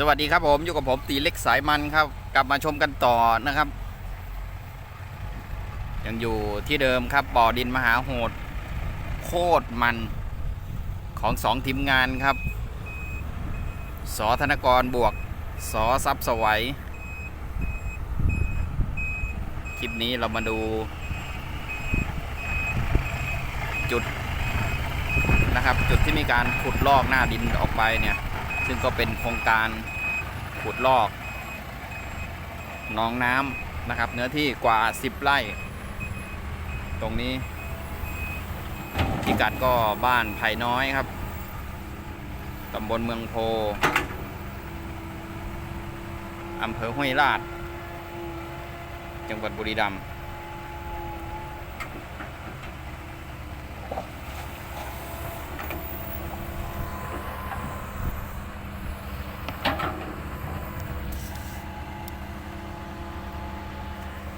สวัสดีครับผมอยู่กับผมตีเล็กสายมันครับ กลับมาชมกันต่อนะครับ ยังอยู่ที่เดิมครับบ่อดินมหาโหด โคตรมันของสองทีมงานครับสอธนกรบวกสอซับสวัยคลิปนี้เรามาดู จุดนะครับ จุดที่มีการขุดลอกหน้าดินออกไปเนี่ย ซึ่งก็เป็นโครงการขุดลอกหนองน้ำนะครับ เนื้อที่กว่า 10 ไร่ ตรงนี้พิกัดก็บ้านไผ่น้อยครับตำบลเมืองโพอำเภอห้วยลาด จังหวัดบุรีรัมย์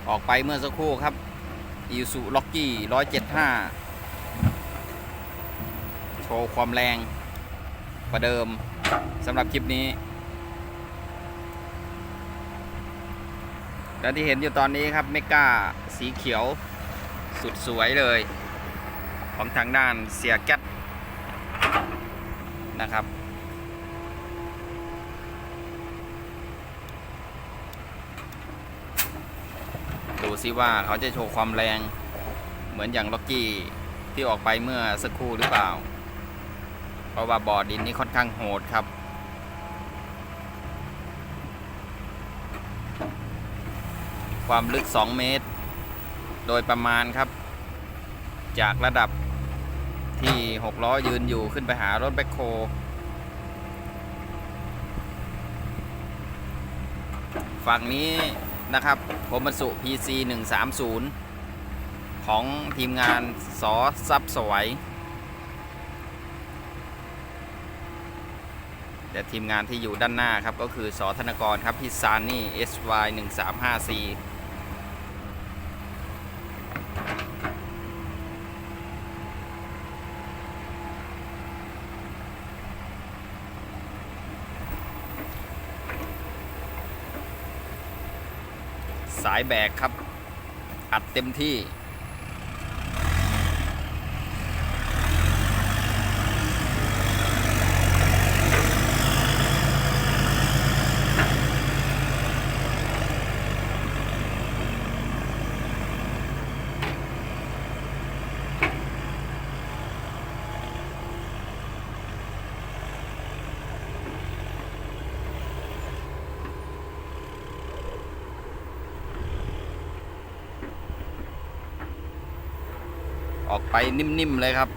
ออกไปเมื่อสักครู่ครับอีสุล็อกกี้175โชว์ความแรงประเดิมสำหรับคลิปนี้ และที่เห็นอยู่ตอนนี้ครับเมก้าสีเขียวสุดสวยเลย ของทางด้านเสียแก๊สนะครับ ซิว่าเขาจะโชว์ความแรงเหมือนอย่างล็อกกี้ที่ออกไปเมื่อสักครู่หรือเปล่า เพราะว่าบ่อดินนี้ค่อนข้างโหดครับ ความลึก 2 เมตร โดยประมาณครับ จากระดับที่6ล้อยืนอยู่ขึ้นไปหารถแบคโฮฝั่งนี้ นะครับโคมัสุ PC 130 ของทีมงานสอซับสวยแต่ทีมงานที่อยู่ด้านหน้าครับ ก็คือสอธนกรครับ พิซานี่ SY 1354สายแบกครับ อัดเต็มที่ ออกไปนิ่มๆเลยครับ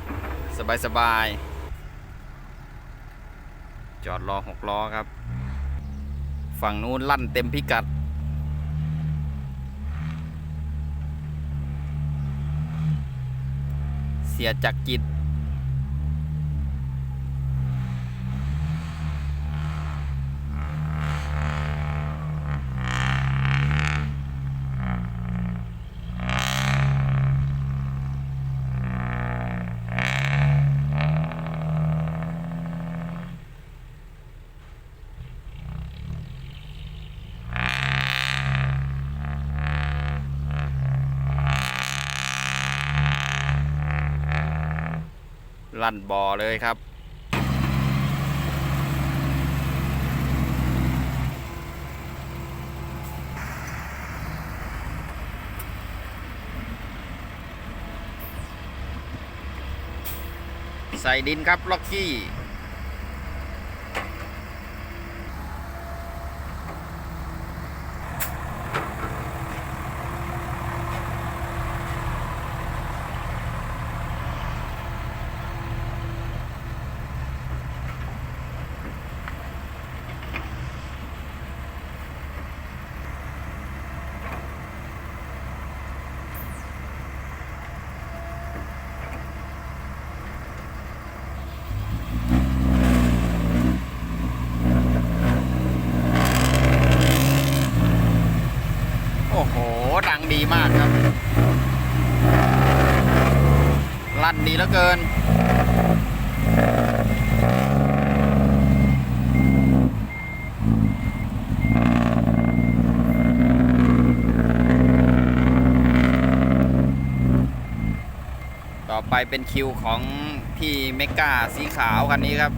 สบายๆ จอดรอหกล้อครับ ฝั่งนู้นลั่นเต็มพิกัด เสียจักรจิ ลั่นบ่อเลยครับ ใส่ดินครับล็อกกี้ ครับ ลั่นดีเหลือเกิน ต่อไปเป็นคิวของพี่เมกาสีขาวคันนี้ครับ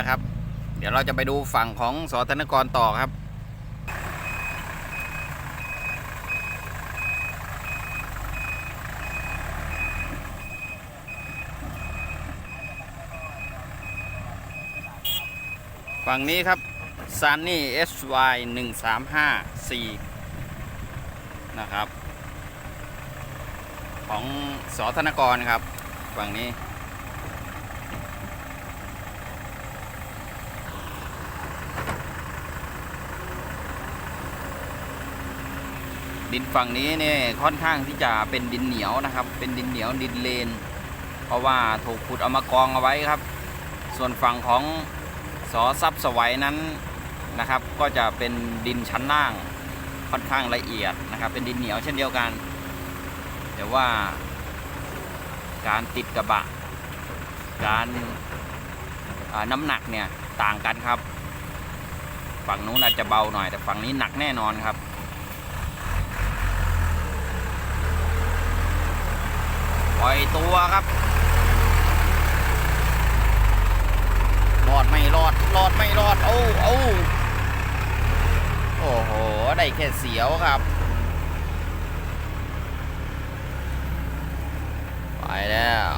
แล้วครับ เดี๋ยวเราจะไปดูฝั่งของสอธนกรต่อครับฝั่งนี้ครับ Sunny SY 1 3 5 4นะครับ ของสอธนกรครับ ฝั่งนี้ ดินฝั่งนี้เนี่ยค่อนข้างที่จะเป็นดินเหนียวนะครับ เป็นดินเหนียวดินเลน เพราะว่าถูกขุดเอามากองเอาไว้ครับ ส่วนฝั่งของสอซับสวัยนั้นนะครับ ก็จะเป็นดินชั้นล่างค่อนข้างละเอียดนะครับ เป็นดินเหนียวเช่นเดียวกัน แต่ว่าการติดกระบะ การน้ำหนักเนี่ยต่างกันครับ ฝั่งนู้นอาจจะเบาหน่อย แต่ฝั่งนี้หนักแน่นอนครับ ปล่อยตัวครับ รอดไม่รอด รอดไม่รอด โอ้โอ้โอ้โห ได้แค่เสียวครับ ไปแล้ว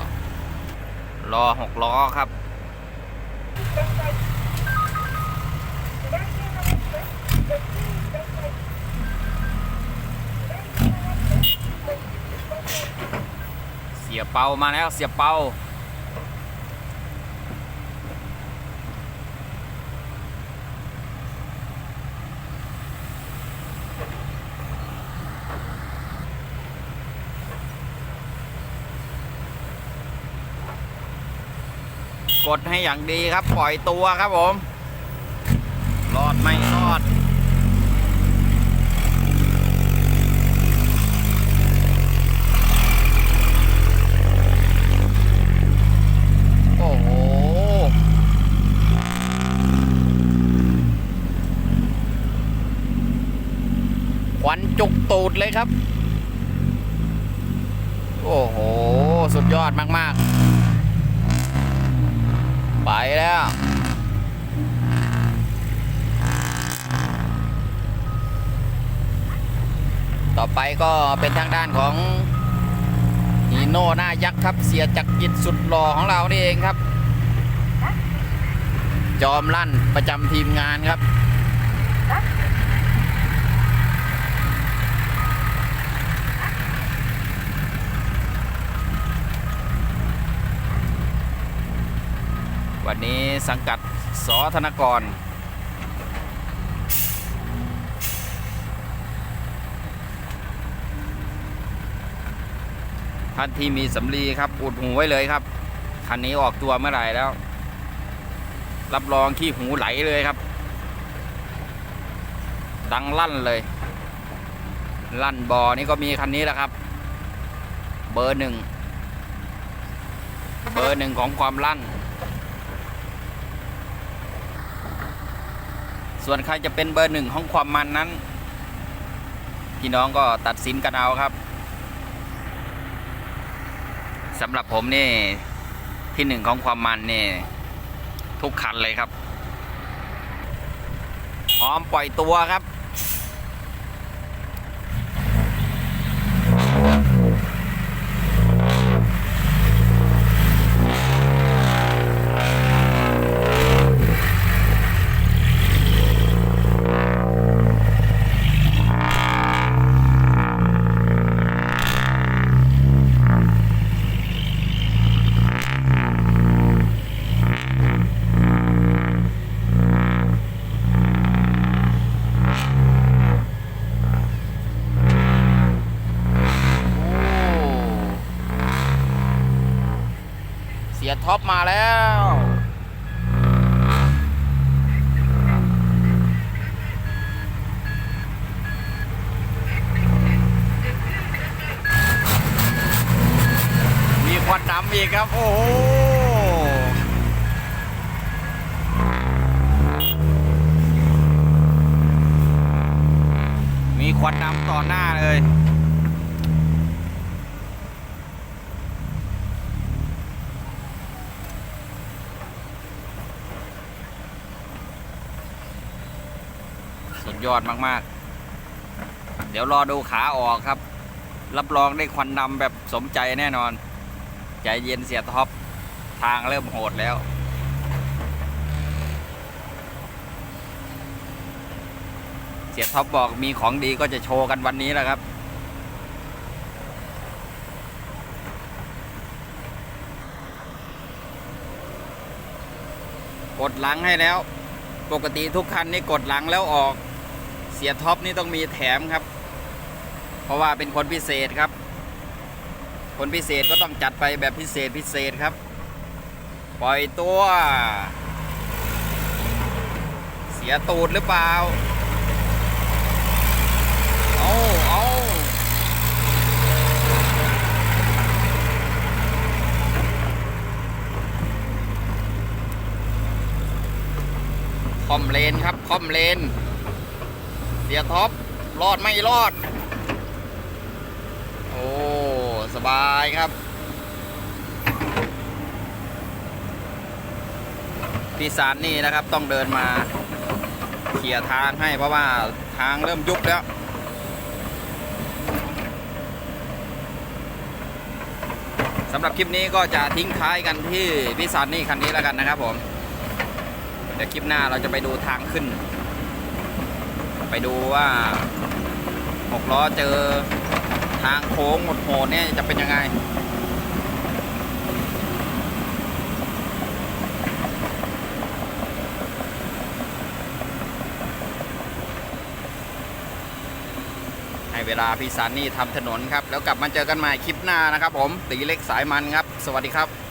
รอหกล้อครับ สียเปามาแล้วเสียเปากดให้อย่างดีครับ ปล่อยตัวครับผม รอดไม่รอด โอ้โห ควันจุกตูดเลยครับ โอ้โห สุดย อดมากๆ ไปแล้ว ต่อไปก็เป็นทางด้านของฮีโน่หน้ายักษ์ครับ เสียจักรกิจสุดหล่อของเรานี่เองครับ จอมลั่นประจำทีมงานครับ วันนี้สังกัดสอธนกร ท่านที่มีสำลีครับอุดหูไว้เลยครับ คันนี้ออกตัวเมื่อไหร่แล้ว รับรองขี้หูไหลเลยครับ ดังลั่นเลย ลั่นบอนี่ก็มีคันนี้แหละครับ เบอร์หนึ่ง เบอร์หนึ่งของความลั่น ส่วนใครจะเป็นเบอร์หนึ่งของความมันนั้น พี่น้องก็ตัดสินกันเอาครับสำหรับผมนี่ที่หนึ่งของความมันนี่ทุกคันเลยครับ พร้อมปล่อยตัวครับ เสีย ท็อปมาแล้ว มีควันดำอีกครับ โอ้โหมีควันดำต่อหน้าเลย อดมากๆ เดี๋ยวรอดูขาออกครับ รับรองได้ควันดำแบบสมใจแน่นอน ใจเย็นเสียท็อป ทางเริ่มโหดแล้วเสียท็อปบอกมีของดีก็จะโชว์กันวันนี้แหละครับ กดหลังให้แล้ว ปกติทุกคันนี่กดหลังแล้วออก เสียท็อปนี่ต้องมีแถมครับ เพราะว่าเป็นคนพิเศษครับ คนพิเศษก็ต้องจัดไปแบบพิเศษพิเศษครับ ปล่อยตัว เสียตูดหรือเปล่าเอาเอาคอมเลนครับคอมเลน สียท็อปรอดไม่รอด โอ้ สบายครับ พี่สารนี่นะครับต้องเดินมาเขี่ยทางให้เพราะว่าทางเริ่มยุบแล้วสำหรับคลิปนี้ก็จะทิ้งท้ายกันที่พี่สารนี่คันนี้แล้วกันนะครับผม เดี๋ยวคลิปหน้าเราจะไปดูทางขึ้น ไปดูว่าหกล้อเจอทางโค้งหมดโหดเนี่ยจะเป็นยังไง ให้เวลาพี่สันนี่ทำถนนครับ แล้วกลับมาเจอกันใหม่คลิปหน้านะครับผมตีเล็กสายมันครับ สวัสดีครับ